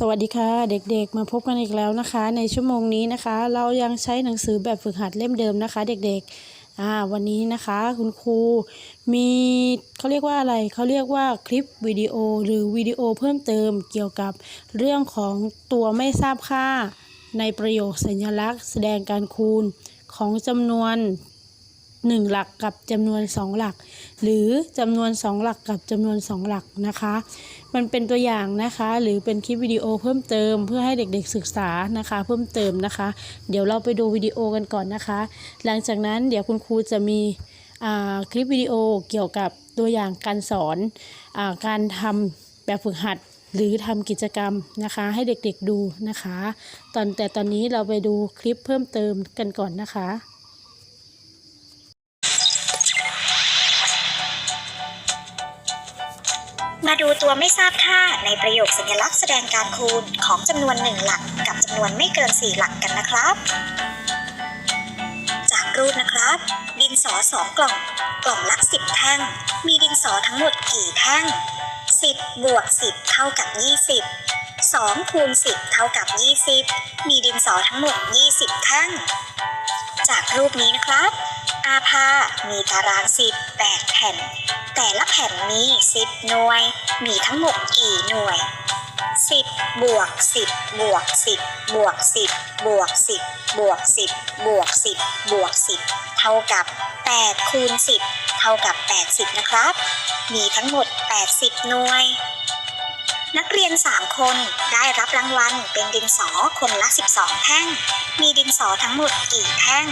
สวัสดีค่ะ เด็กๆ มาพบกันอีกแล้วนะคะ ในชั่วโมงนี้นะคะ เรายังใช้หนังสือแบบฝึกหัดเล่มเดิมนะคะ เด็กๆอ่าวันนี้นะคะคุณครูมีเขาเรียกว่าอะไรเขาเรียกว่าคลิปวิดีโอหรือวิดีโอเพิ่มเติมเกี่ยวกับเรื่องของตัวไม่ทราบค่า ในประโยคสัญลักษณ์ แสดงการคูณของจำนวน 1 หลักกับจำนวน 2 หลัก หรือจำนวน 2 หลักกับจำนวน 2 หลักนะคะ มันเป็นตัวอย่างนะคะ หรือเป็นคลิปวิดีโอเพิ่มเติมเพื่อให้เด็กๆศึกษานะคะ เพิ่มเติมนะคะ เดี๋ยวเราไปดูวิดีโอกันก่อนนะคะ หลังจากนั้นเดี๋ยวคุณครูจะมีคลิปวิดีโอเกี่ยวกับตัวอย่างการสอนอการทำแบบฝึกหัดหรือทำกิจกรรมนะคะให้เด็กๆดูนะคะ ตอนแต่ตอนนี้เราไปดูคลิปเพิ่มเติมกันก่อนนะคะ มาดูตัวไม่ทราบค่าในประโยคสัญลักษณ์แสดงการคูณของจำนวนหนึ่งหลักกับจำนวนไม่เกิน 4 หลักกันนะครับ จากรูปนะครับ ดินสอสองกล่อง กล่องละ10 แท่ง มีดินสอทั้งหมดกี่แท่ง 10 บวก 10 เท่ากับ 20 2คูณ10 เท่ากับ 20 มีดินสอทั้งหมด 20 แท่ง จากรูปนี้นะครับ อาภา มีตารางสิบแปดแผ่น แต่ละแผ่นมี 10 หน่วย มีทั้งหมดกี่หน่วย 10 บวก 10 บวก 10 บวก 10 บวก 10 บวก 10 บวก 10 บวก 10 เท่ากับ 8 คูณ 10 เท่ากับ 80 นะครับ มีทั้งหมด 80 หน่วย นักเรียน 3 คนได้รับรางวัลเป็นดินสอคนละ 12 แท่ง มีดินสอทั้งหมดกี่แท่ง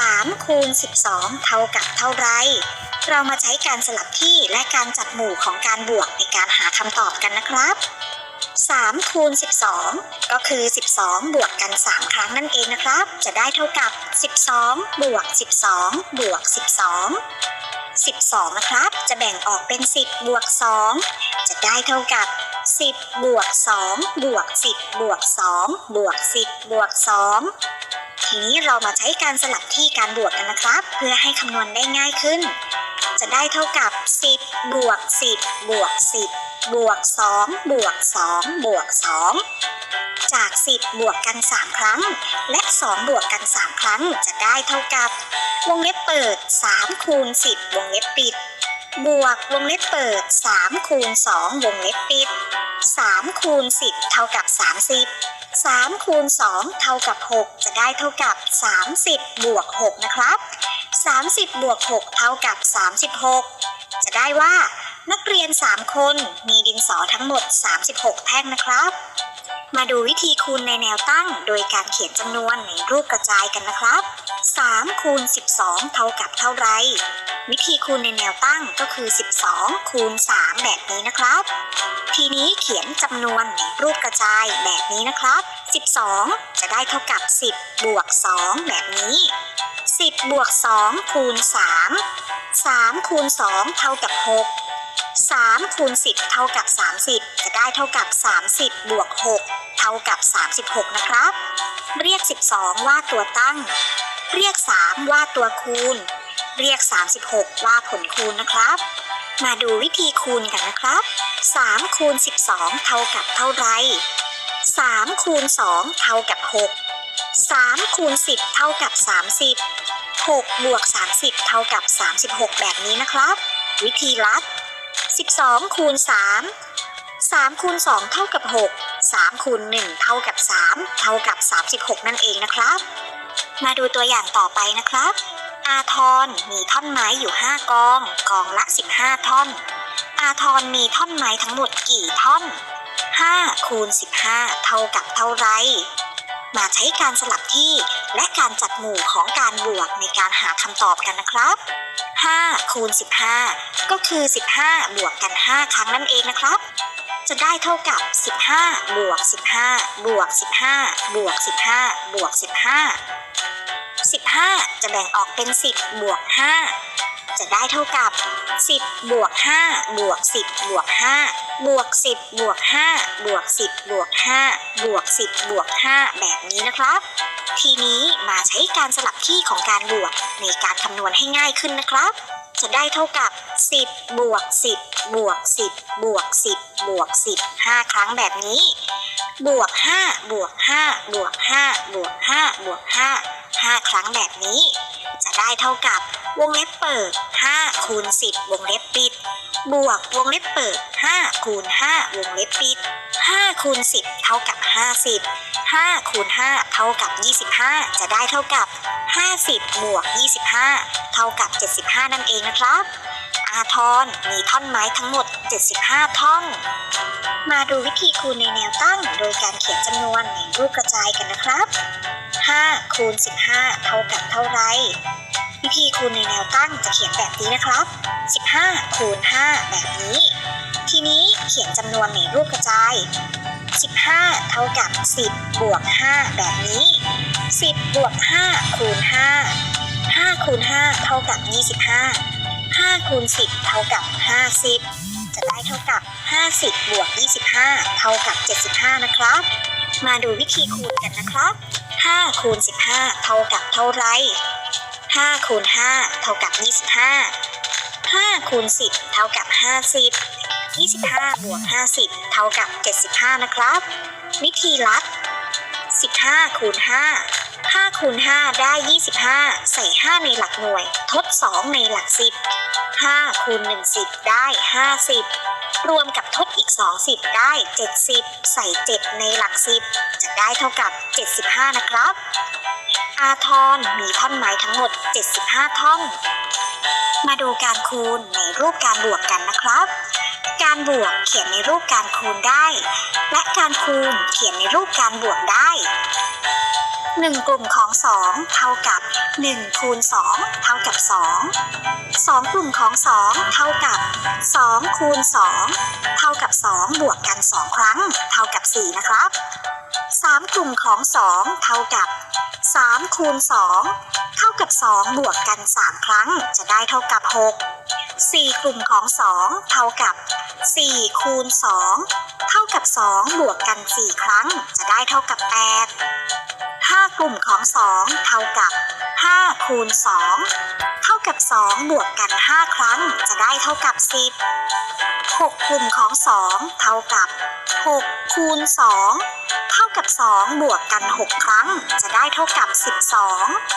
3คูณ12 เท่ากับเท่าไร เรามาใช้การสลับที่และการจัดหมู่ของการบวกในการหาคำตอบกันนะครับ3คูณ12 ก็คือ 12 บวกกัน 3 ครั้งนั่นเองนะครับ จะได้เท่ากับ 12 บวก 12 บวก 12 12 นะครับ จะแบ่งออกเป็น 10 บวก 2 จะได้เท่ากับ 10 บวก 2 บวก 10 บวก 2 บวก 10 บวก 2 ทีนี้เรามาใช้การสลับที่การบวกกันนะครับ เพื่อให้คำนวณได้ง่ายขึ้น จะได้เท่ากับ 10 บวก 10 บวก 10 บวก 2 บวก 2 บวก 2 จาก 10 บวกกัน 3 ครั้ง และ 2 บวกกัน 3 ครั้งจะได้เท่ากับ วงเล็บเปิด 3 คูณ 10 วงเล็บปิด บวกวงเล็บเปิด 3 คูณ 2 วงเล็บปิด 3 คูณ 10 เท่ากับ 30 3คูณ2เท่ากับ 6 จะได้เท่ากับ 30 บวก 6 นะครับ 30 บวก 6 เท่ากับ 36 จะได้ว่านักเรียน 3 คนมีดินสอทั้งหมด 36 แท่งนะครับ มาดูวิธีคูณในแนวตั้ง โดยการเขียนจำนวนในรูปกระจายกันนะครับ3คูณ12 เท่ากับเท่าไร วิธีคูณในแนวตั้งก็คือ 12 คูณ 3 แบบนี้นะครับ ทีนี้เขียนจำนวนในรูปกระจายแบบนี้นะครับ 12 จะได้เท่ากับ 10 บวก 2 แบบนี้ 10 บวก 2 คูณ 3 3 คูณ 2 เท่ากับ 6 3คูณ10 เท่ากับ 30 จะได้เท่ากับ 30 บวก 6 เท่ากับ 36 นะครับ เรียก 12 ว่าตัวตั้ง เรียก 3 ว่าตัวคูณ เรียก 36 ว่าผลคูณนะครับ มาดูวิธีคูณกันนะครับ 3 คูณ 12 เท่ากับเท่าไร 3 คูณ 2 เท่ากับ 6 3 คูณ 10 เท่ากับ 30 6 บวก 30 เท่ากับ 36 แบบนี้นะครับ วิธีลัด 12คูณ3 3คูณ2เท่ากับ 6 3คูณ1เท่ากับ 3 เท่ากับ 36 นั่นเองนะครับ มาดูตัวอย่างต่อไปนะครับ อาทรมีท่อนไม้อยู่ 5 กอง กองละ 15 ท่อน อาทรมีท่อนไม้ทั้งหมดกี่ท่อน 5 คูณ 15 เท่ากับเท่าไร มาใช้การสลับที่และการจัดหมู่ของการบวกในการหาคำตอบกันนะครับ 5คูณ15 ก็คือ 15 บวกกัน 5 ครั้งนั่นเองนะครับ จะได้เท่ากับ 15 บวก 15 บวก 15 บวก 15 บวก 15 15 จะแบ่งออกเป็น 10 บวก 5 จะได้เท่ากับ 10 บวก 5 บวก 10 บวก 5 บวก 10 บวก 5 บวก 10 บวก 5 บวก 10 บวก 5 แบบนี้นะครับ ทีนี้มาใช้การสลับที่ของการบวกในการคำนวณให้ง่ายขึ้นนะครับ จะได้เท่ากับ 10 บวก 10 บวก 10 บวก 10 บวก 10 5 ครั้งแบบนี้ บวก 5 บวก 5 บวก 5 บวก 5 บวก 5 5 ครั้งแบบนี้ จะได้เท่ากับวงเล็บเปิด 5 คูณ 10 วงเล็บปิด บวกวงเล็บเปิด 5 คูณ 5 วงเล็บปิด 5คูณ10 เท่ากับ 50 5คูณ5เท่ากับ 25 จะได้เท่ากับ 50บวก25 เท่ากับ 75 นั่นเองนะครับ อาทรมีท่อนไม้ทั้งหมด 75 ท่อน มาดูวิธีคูณในแนวตั้ง โดยการเขียนจำนวนในรูปกระจายกันนะครับ5คูณ15 เท่ากับเท่าไร วิธีคูณในแนวตั้งจะเขียนแบบนี้นะครับ 15 คูณ 5 แบบนี้ ทีนี้เขียนจำนวนในรูปกระจาย 15 เท่ากับ 10 บวก 5 แบบนี้ 10 บวก 5 คูณ 5 5 คูณ 5 เท่ากับ 25 5 คูณ 10 เท่ากับ 50 จะได้เท่ากับ 50 บวก 25 เท่ากับ 75 นะครับ มาดูวิธีคูณกันนะครับ 5 คูณ 15 เท่ากับเท่าไร 5คูณ5เท่ากับ 25 5คูณ10 เท่ากับ 50 25บวก50 เท่ากับ 75 นะครับ วิธีลัด 15คูณ5 5คูณ5ได้ 25 ใส่ 5 ในหลักหน่วย ทด 2 ในหลัก 10 5คูณ1 10 ได้ 50 รวมกับทดอีก 2 10 ได้ 70 ใส่ 7 ในหลัก 10 จะได้เท่ากับ 75 นะครับ อาทรมีท่อนไม้ทั้งหมด 75 ท่อน มาดูการคูณในรูปการบวกกันนะครับ การบวกเขียนในรูปการคูณได้ และการคูณเขียนในรูปการบวกได้1 กลุ่มของ 2 เท่ากับ1คูณ2เท่ากับ 2 2 กลุ่มของ 2 เท่ากับ2คูณ2เท่ากับ 2 บวกกัน 2 ครั้ง เท่ากับ 4 นะครับ 3 กลุ่มของ 2 เท่ากับ 3คูณ2เท่ากับ 2 บวกกัน 3 ครั้งจะได้เท่ากับ 6 4 กลุ่มของ 2 เท่ากับ 4 คูณ 2 เท่ากับ 2 บวกกัน 4 ครั้งจะได้เท่ากับ 8 5 กลุ่มของ 2 เท่ากับ 5 คูณ 2 เท่ากับ 2 บวกกัน 5 ครั้งจะได้เท่ากับ 10 6 กลุ่มของ 2 เท่ากับ 6 คูณ 2 2 บวกกัน 6 ครั้ง จะได้เท่ากับ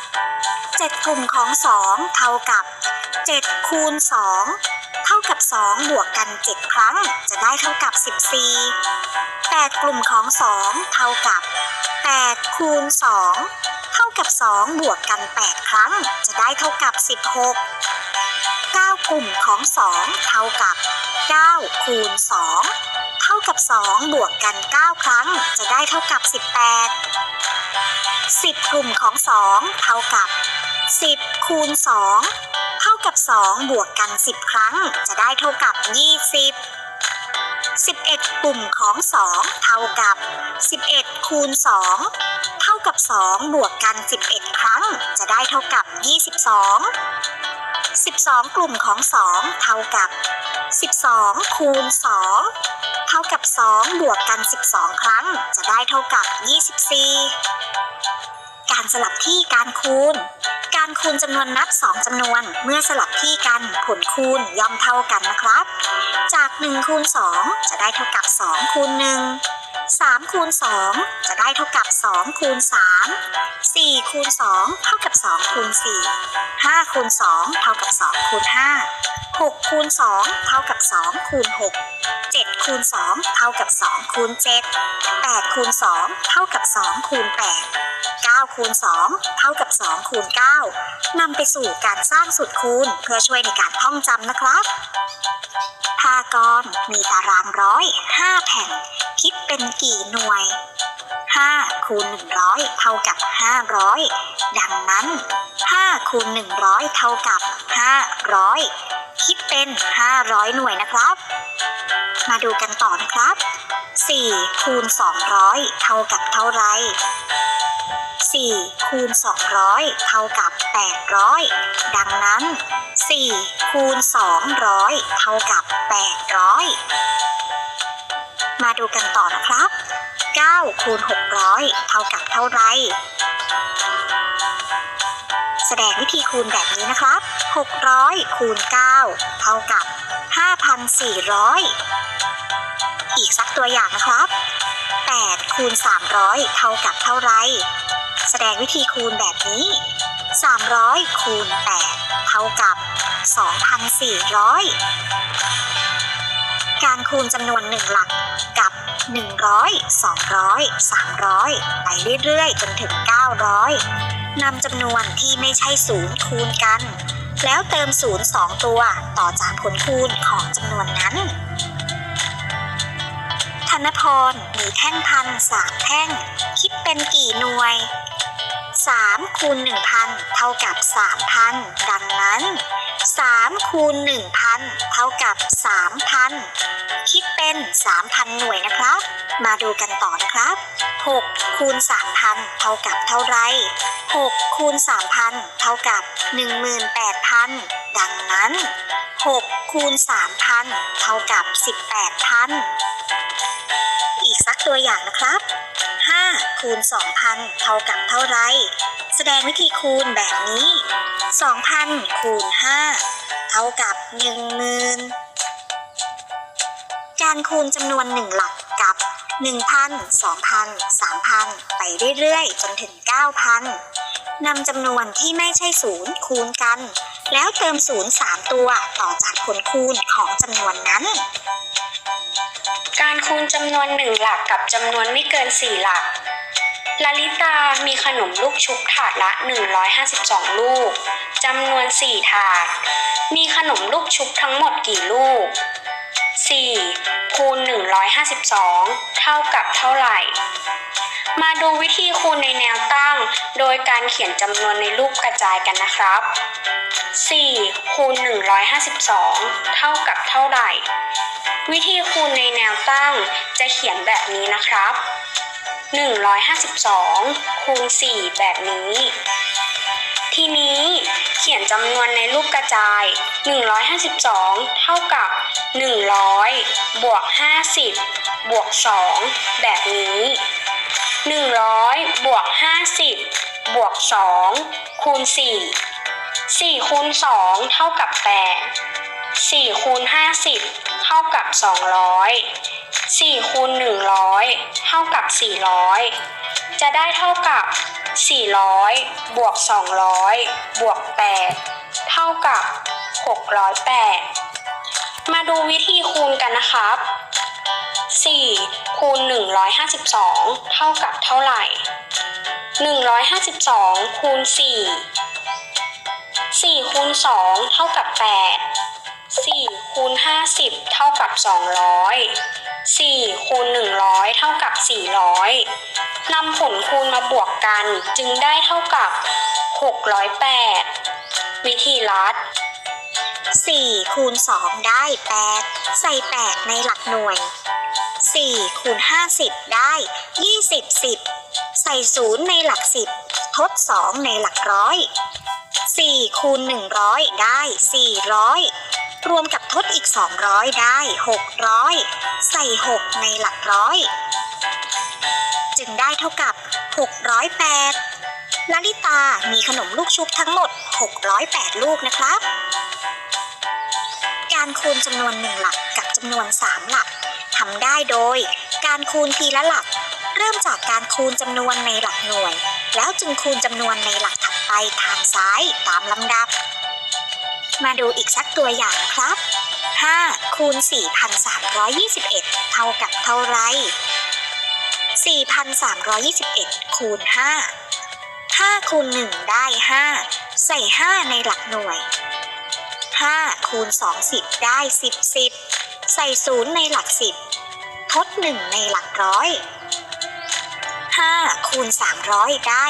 12 7 กลุ่มของ 2 เท่ากับ 7 คูณ 2 เท่ากับ 2 บวกกัน 7 ครั้ง จะได้เท่ากับ 14 8 กลุ่มของ 2 เท่ากับ 8 คูณ 2 เท่ากับ 2 บวกกัน 8 ครั้ง จะได้เท่ากับ 16 9 กลุ่มของ 2 เท่ากับ 9 คูณ 2 เท่ากับ 2 บวกกัน 9 ครั้ง จะได้เท่ากับ 18 10 กลุ่มของ 2 เท่ากับ 10 คูณ 2 เท่ากับ 2 บวกกัน 10 ครั้ง จะได้เท่ากับ 20 11 กลุ่มของ 2 เท่ากับ 11 คูณ 2 เท่ากับ 2 บวกกัน 11 ครั้ง จะได้เท่ากับ 22 12 กลุ่มของ 2 เท่ากับ 12 คูณ 2 ท่ากับ 2 บวกกัน 12 ครั้ง จะได้เท่ากับ 24 การสลับที่การคูณ การคูณจำนวนนับ 2จำนวน เมื่อสลับที่กันผลคูณย่อมเท่ากันนะครับ จาก1คูณ2จะได้เท่ากับ2คูณ1 3คูณ2จะได้เท่ากับ2คูณ3 4คูณ2เท่ากับ2คูณ4 5คูณ2เท่ากับ2คูณ5 6คูณ2เท่ากับ2คูณ6 7คูณ2เท่ากับ2คูณ7 8คูณ2เท่ากับ2คูณ8 9คูณ2เท่ากับ2คูณ9นำไปสู่การสร้างสูตรคูณเพื่อช่วยในการท่องจำนะครับากรมีตารางร้อย5แผ่น คิดเป็นกี่หน่วย 5 คูณ 100 เท่ากับ 500 ดังนั้น 5 คูณ 100 เท่ากับ 500 คิดเป็น 500 หน่วยนะครับ มาดูกันต่อนะครับ 4 คูณ 200 เท่ากับเท่าไหร 4 คูณ 200 เท่ากับ 800 ดังนั้น 4 คูณ 200 เท่ากับ 800 มาดูกันต่อนะครับ 9 คูณ 600 เท่ากับเท่าไร แสดงวิธีคูณแบบนี้นะครับ 600 คูณ 9 เท่ากับ 5,400 อีกสักตัวอย่างนะครับ8คูณ300 เท่ากับเท่าไร แสดงวิธีคูณแบบนี้ 300 คูณ 8 เท่ากับ 2,400 การคูณจำนวนหนึ่งหลักกับ 100 200 300 ไปเรื่อยๆ จนถึง 900 นำจำนวนที่ไม่ใช่ศูนย์คูณกัน แล้วเติมศูนย์สองตัวต่อจากผลคูณของจำนวนนั้น นพรมีแท่งพันสามแท่ง คิดเป็นกี่หน่วย 3 คูณ 1,000 เท่ากับ 3,000 ดังนั้น 3 คูณ 1,000 เท่ากับ 3,000 คิดเป็น 3,000 หน่วยนะครับ มาดูกันต่อนะครับ 6 คูณ 3,000 เท่ากับเท่าไร 6 คูณ 3,000 เท่ากับ 18,000 ดังนั้น 6 คูณ 3,000 เท่ากับ 18,000 อีกสักตัวอย่างนะครับ 5 คูณ 2,000 เท่ากับเท่าไร แสดงวิธีคูณแบบนี้ 2,000 คูณ 5 เท่ากับ 10,000 การคูณจำนวนหนึ่งหลักกับ 1,000 2,000 3,000 ไปเรื่อยๆ จนถึง 9,000 นำจำนวนที่ไม่ใช่ศูนย์คูณกัน แล้วเติมศูนย์3ตัวต่อจากผลคูณของจำนวนนั้น การคูณจำนวนหนึ่งหลักกับจำนวนไม่เกิน4หลักลลิตามีขนมลูกชุบถาดละ 152 ลูก จำนวน 4 ถาด มีขนมลูกชุบทั้งหมดกี่ลูก 4 คูณ 152 เท่ากับเท่าไหร่ มาดูวิธีคูณในแนวตั้ง โดยการเขียนจำนวนในรูปกระจายกันนะครับ 4 คูณ 152 เท่ากับเท่าไหร่ วิธีคูณในแนวตั้งจะเขียนแบบนี้นะครับ 152 คูณ 4 แบบนี้ ทีนี้เขียนจำนวนในรูปกระจาย 152 เท่ากับ 100 บวก 50 บวก 2 แบบนี้ 100 บวก 50 บวก 2 คูณ 4 4คูณ2เท่ากับ 8 4คูณ50 เท่ากับ 200 4คูณ100 เท่ากับ 400 จะได้เท่ากับ 400 บวก 200 บวก 8 เท่ากับ 608 มาดูวิธีคูณกันนะครับ 4 คูณ 152 เท่ากับเท่าไหร่ 152 คูณ 4 4คูณ2 เท่ากับ 8 4คูณ50 เท่ากับ 200 4คูณ100 เท่ากับ 400นำผลคูณมาบวกกันจึงได้เท่ากับ 608 วิธีลัด 4 คูณ 2 ได้ 8 ใส่ 8 ในหลักหน่วย 4 คูณ 50 ได้ 20 10 ใส่ 0 ในหลัก 10 ทด 2 ในหลักร้อย 4 คูณ 100 ได้ 400 รวมกับทดอีก 200 ได้ 600 ใส่ 6 ในหลักร้อย จึงได้เท่ากับ 608ลลิตามีขนมลูกชุบทั้งหมด 608 ลูกนะครับ การคูณจำนวนหนึ่งหลักกับจำนวน 3 หลักทำได้โดย การคูณทีละหลัก เริ่มจากการคูณจำนวนในหลักหน่วย แล้วจึงคูณจำนวนในหลักถัดไปทางซ้ายตามลำดับ มาดูอีกสักตัวอย่างครับ 5 คูณ 4,321 เท่ากับเท่าไร 4,321 คูณ 5 5 คูณ 1 ได้ 5 ใส่ 5 ในหลักหน่วย 5 คูณ 2 10 ได้ 10 10 ใส่ 0 ในหลัก 10 ทด 1 ในหลักร้อย 5 คูณ 300 ได้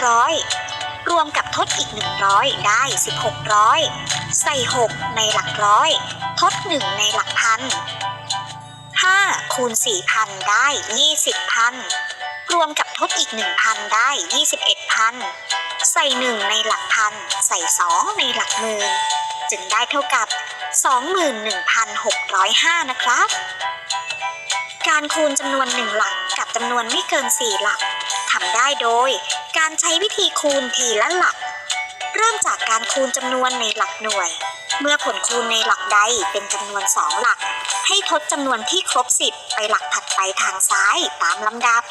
1500 รวมกับทดอีก 100 ได้ 1600 ใส่ 6 ในหลักร้อย ทด 1 ในหลักพัน 5 คูณ 4,000 ได้ 20,000 รวมกับทดอีก 1,000 ได้ 21,000 ใส่ 1 ในหลักพัน ใส่ 2 ในหลักหมื่น จึงได้เท่ากับ 21,605 นะครับ การคูณจำนวนหนึ่งหลักกับจำนวนไม่เกิน 4 หลักทำได้โดย การใช้วิธีคูณทีละหลัก เริ่มจากการคูณจำนวนในหลักหน่วย เมื่อผลคูณในหลักใดเป็นจำนวน 2 หลัก ให้ทดจำนวนที่ครบ 10 ไปหลักถัดไปทางซ้ายตามลำดับ